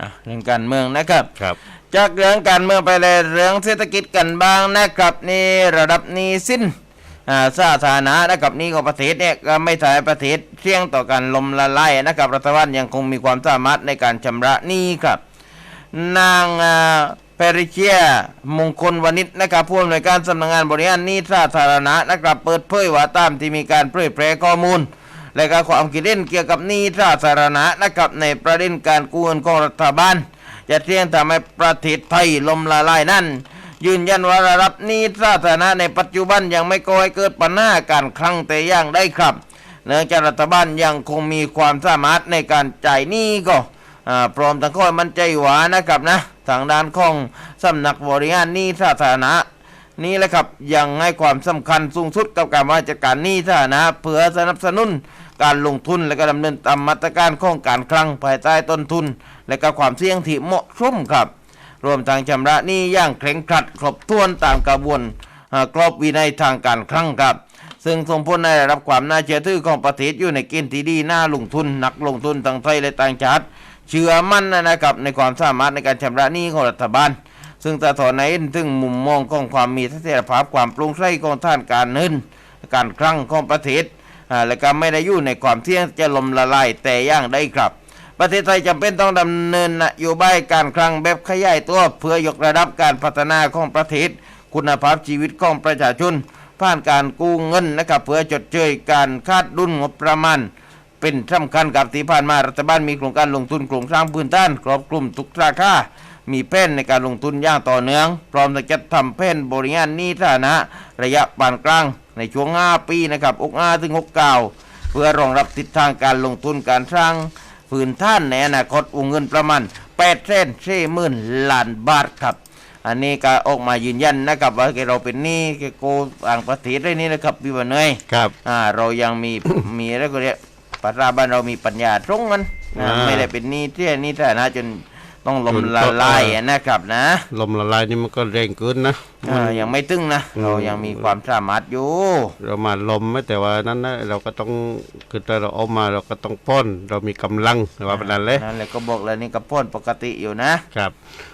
อะเรื่องการเมืองนะครับ ครับ จากเรื่องการเมืองไปเลยเรื่องเศรษฐกิจกันบ้างนะครับนี่ระดับหนี้สิ้นอ่าสาธารณะนะครับหนี้ของประเทศเนี่ยก็ไม่ทำให้ประเทศเสี่ยงต่อการล้มละลายนะครับรัฐบาลยังคงมีความสามารถในการชำระหนี้ครับ นางอ่าเปริเชียมงคลวณิชนะครับผู้อำนวยการสำนักงานบริหารหนี้สาธารณะนะครับเปิดเผยว่าตามที่มีการเผยแพร่ข้อมูล และก็ความคิดเห็นเกี่ยวกับหนี้สาธารณะนะครับในประเด็นการกู้เงินของรัฐบาลจะเที่ยงทำให้ประเทศไทยล่มละลายนั้นยืนยันว่าระดับหนี้สาธารณะในปัจจุบันยังไม่ก่อให้เกิดปัญหาการคลังแต่อย่างได้ครับเนื่องจากรัฐบาลยังคงมีความสามารถในการจ่ายหนี้ก็พร้อมทั้งข้อยมั่นใจหวานะครับนะทางด้านของสำนักบริหารหนี้สาธารณะ นี่แหละครับยังให้ความสำคัญสูงสุดกับการบริหารจัดการหนี้สาธารณะเพื่อสนับสนุนการลงทุนและก็ดำเนินตามมาตรการของการคลังภายใต้ต้นทุน และก็ความเสี่ยงที่เหมาะสมครับ รวมทั้งชำระหนี้อย่างเคร่งครัดครบถ้วนตามกระบวนกรอบวินัยทางการคลังครับ ซึ่งส่งผลให้ได้รับความน่าเชื่อถือของประเทศอยู่ในเกณฑ์ที่ดีน่าลงทุนนักลงทุนทั้งไทยและต่างชาติเชื่อมั่นนะครับในความสามารถในการชำระหนี้ของรัฐบาล ซึ่งสะท้อนให้นถึงมุมมองของความมีเสถียรภาพความโปร่งใสของท่านการเงินการคลังของประเทศและก็ไม่ได้อยู่ในความเที่ยงจะลมละลายแต่ย่างใดครับ ประเทศไทยจำเป็นต้องดำเนินนโยบายการคลังแบบขยายตัวเพื่อยกระดับการพัฒนาของประเทศ คุณภาพชีวิตของประชาชนผ่านการกู้เงินนะครับเพื่อจดเชยการคาดดุลงบประมาณเป็นสำคัญกับที่ผ่านมารัฐบาลมีโครงการลงทุนโครงสร้างพื้นฐานครอบคลุมทุกราคา มีแผนในการลงทุนอย่างต่อเนื่อง พร้อมจะจัดทำแผนบริหารหนี้ฐานะระยะปานกลางในช่วง 5 ปีนะครับอก5ถึง6 9 เพื่อรองรับทิศทางการลงทุนการสร้างพื้นฐานในอนาคตวงเงินประมาณ8เส้นสี่หมื่นล้านบาทครับ อันนี้ก็ออกมายืนยันนะครับว่าเราเป็นหนี้โกต่างประเทศได้นี่นะครับพี่วันเนยครับอ่าเรายังมีมีอะไรก็เรียกปราบ้านเรามีปัญญาตรงมันนะอ่าไม่ได้เป็นหนี้ที่นี่ฐานะจน ต้องลมจนละต้องลายอ่านะครับนะ ลมละลายนี่มันก็แรงเกินนะอ่ายังไม่ตึงนะอืมเรายังมีความสามารถอยู่ เรามาลมไม่แต่ว่านั้นนะเราก็ต้องคือถ้าเราเอามาเราก็ต้องป้อนเรามีกำลังว่าเป็นนั้นเลยนั่นแหละก็บอกเลยนี่ก็พ่นปกติอยู่นะครับ